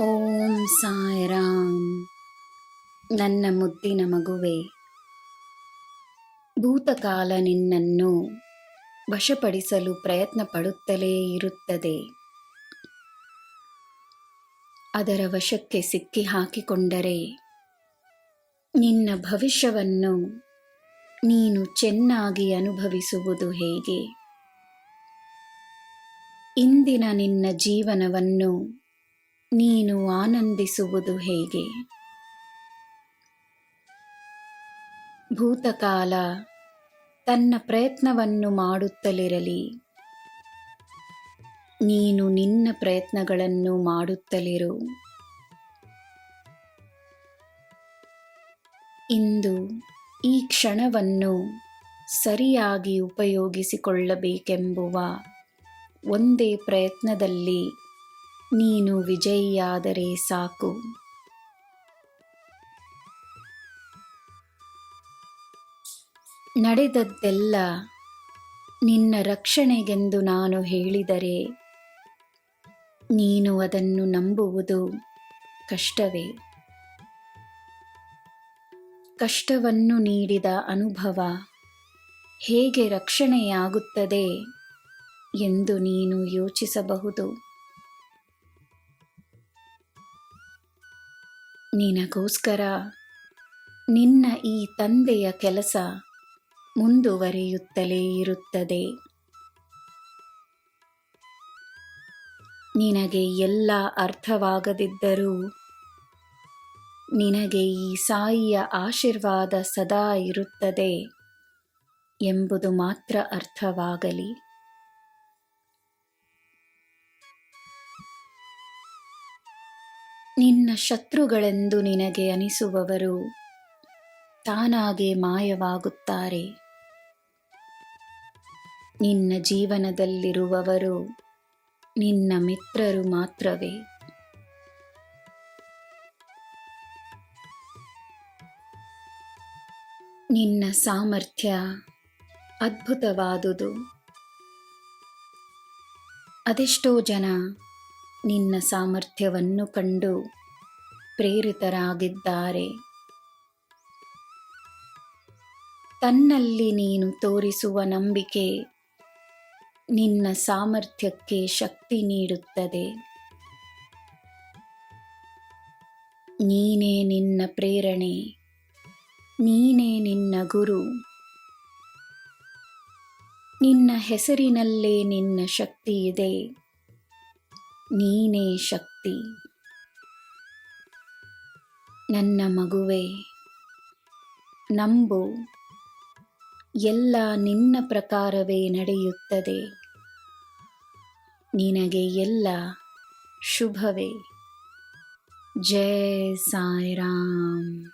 ಓಂ ಸಾಯಿರಾಮ್. ನನ್ನ ಮುದ್ದಿನ ಮಗುವೆ, ಭೂತಕಾಲ ನಿನ್ನನ್ನು ವಶಪಡಿಸಲು ಪ್ರಯತ್ನ ಪಡುತ್ತಲೇ ಇರುತ್ತದೆ. ಅದರ ವಶಕ್ಕೆ ಸಿಕ್ಕಿ ಹಾಕಿಕೊಂಡರೆ ನಿನ್ನ ಭವಿಷ್ಯವನ್ನು ನೀನು ಚೆನ್ನಾಗಿ ಅನುಭವಿಸುವುದು ಹೇಗೆ? ಇಂದಿನ ನಿನ್ನ ಜೀವನವನ್ನು ನೀನು ಆನಂದಿಸುವುದು ಹೇಗೆ? ಭೂತಕಾಲ ತನ್ನ ಪ್ರಯತ್ನವನ್ನು ಮಾಡುತ್ತಲಿರಲಿ. ನೀನು ನಿನ್ನ ಪ್ರಯತ್ನಗಳನ್ನು ಮಾಡುತ್ತಲಿರು. ಇಂದು ಈ ಕ್ಷಣವನ್ನು ಸರಿಯಾಗಿ ಉಪಯೋಗಿಸಿಕೊಳ್ಳಬೇಕೆಂಬುವ ಒಂದೇ ಪ್ರಯತ್ನದಲ್ಲಿ ನೀನು ವಿಜಯಿಯಾದರೆ ಸಾಕು. ನಡೆದದ್ದೆಲ್ಲ ನಿನ್ನ ರಕ್ಷಣೆಗೆಂದು ನಾನು ಹೇಳಿದರೆ ನೀನು ಅದನ್ನು ನಂಬುವುದು ಕಷ್ಟವೇ. ಕಷ್ಟವನ್ನು ನೀಡಿದ ಅನುಭವ ಹೇಗೆ ರಕ್ಷಣೆಯಾಗುತ್ತದೆ ಎಂದು ನೀನು ಯೋಚಿಸಬಹುದು. ನಿನಗೋಸ್ಕರ ನಿನ್ನ ಈ ತಂದೆಯ ಕೆಲಸ ಮುಂದುವರಿಯುತ್ತಲೇ ಇರುತ್ತದೆ. ನಿನಗೆ ಎಲ್ಲ ಅರ್ಥವಾಗದಿದ್ದರೂ ನಿನಗೆ ಈ ಸಾಯಿಯ ಆಶೀರ್ವಾದ ಸದಾ ಇರುತ್ತದೆ ಎಂಬುದು ಮಾತ್ರ ಅರ್ಥವಾಗಲಿ. ನಿನ್ನ ಶತ್ರುಗಳೆಂದು ನಿನಗೆ ಅನಿಸುವವರು ತಾನಾಗೆ ಮಾಯವಾಗುತ್ತಾರೆ. ನಿನ್ನ ಜೀವನದಲ್ಲಿರುವವರು ನಿನ್ನ ಮಿತ್ರರು ಮಾತ್ರವೇ. ನಿನ್ನ ಸಾಮರ್ಥ್ಯ ಅದ್ಭುತವಾದುದು. ಅದೆಷ್ಟೋ ಜನ ನಿನ್ನ ಸಾಮರ್ಥ್ಯವನ್ನು ಕಂಡು ಪ್ರೇರಿತರಾಗಿದ್ದಾರೆ. ತನ್ನಲ್ಲಿ ನೀನು ತೋರಿಸುವ ನಂಬಿಕೆ ನಿನ್ನ ಸಾಮರ್ಥ್ಯಕ್ಕೆ ಶಕ್ತಿ ನೀಡುತ್ತದೆ. ನೀನೇ ನಿನ್ನ ಪ್ರೇರಣೆ, ನೀನೇ ನಿನ್ನ ಗುರು. ನಿನ್ನ ಹೆಸರಿನಲ್ಲೇ ನಿನ್ನ ಶಕ್ತಿ ಇದೆ. ನೀನೇ ಶಕ್ತಿ. ನನ್ನ ಮಗುವೆ ನಂಬು ಎಲ್ಲ ನಿನ್ನ ಪ್ರಕಾರವೇ ನಡೆಯುತ್ತದೆ. ನಿನಗೆ ಎಲ್ಲ ಶುಭವೇ. ಜಯ ಸಾಯಿರಾಮ್.